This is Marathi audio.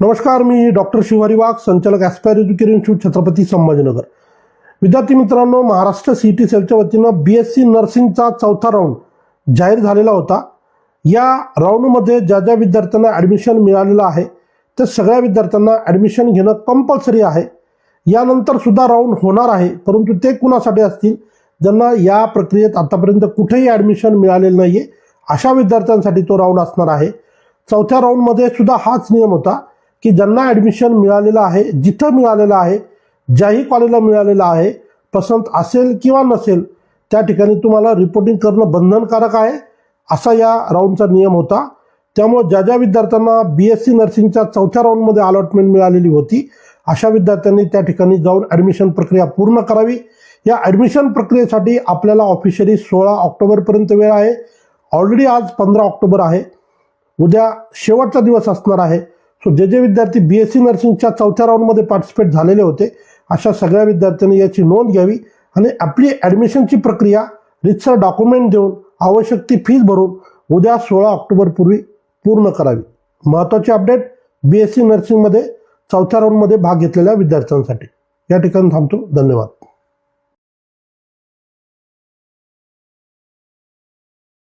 नमस्कार मी डॉक्टर शिवारी वाघ संचालक aspire education institute Chhatrapati Sambhajinagar. विद्यार्थी मित्रांनो महाराष्ट्र सी टी सेलच्या वतीनं बी एस सी नर्सिंगचा चौथा राऊंड जाहीर झालेला होता. या राऊंडमध्ये ज्या ज्या विद्यार्थ्यांना ॲडमिशन मिळालेलं आहे त्या सगळ्या विद्यार्थ्यांना ॲडमिशन घेणं कंपल्सरी आहे. यानंतर सुद्धा राऊंड होणार आहे परंतु ते कुणासाठी असतील ज्यांना या प्रक्रियेत आतापर्यंत कुठेही ॲडमिशन मिळालेलं नाही आहे अशा विद्यार्थ्यांसाठी तो राऊंड असणार आहे. चौथ्या राऊंडमध्ये सुद्धा हाच नियम होता की ज्यांना ॲडमिशन मिळालेलं आहे जिथं मिळालेलं आहे ज्याही कॉलेजला मिळालेलं आहे पसंत असेल किंवा नसेल त्या ठिकाणी तुम्हाला रिपोर्टिंग करणं बंधनकारक आहे असा या राऊंडचा नियम होता. त्यामुळे ज्या ज्या विद्यार्थ्यांना बी एस सी नर्सिंगच्या चौथ्या राऊंडमध्ये अलॉटमेंट मिळालेली होती अशा विद्यार्थ्यांनी त्या ठिकाणी जाऊन ॲडमिशन प्रक्रिया पूर्ण करावी. या ॲडमिशन प्रक्रियेसाठी आपल्याला ऑफिशियली सोळा ऑक्टोबरपर्यंत वेळ आहे. ऑलरेडी आज पंधरा ऑक्टोबर आहे. उद्या शेवटचा दिवस असणार आहे. सो जे जे विद्यार्थी बी एस सी नर्सिंगच्या चौथ्या राऊंडमध्ये पार्टिसिपेट झालेले होते अशा सगळ्या विद्यार्थ्यांनी याची नोंद घ्यावी आणि आपली ॲडमिशनची प्रक्रिया रितसर डॉक्युमेंट देऊन आवश्यक ती फीज भरून उद्या सोळा ऑक्टोबरपूर्वी पूर्ण करावी. महत्त्वाची अपडेट बी एस सी नर्सिंगमध्ये चौथ्या राऊंडमध्ये भाग घेतलेल्या विद्यार्थ्यांसाठी. या ठिकाणी थांबतो. धन्यवाद.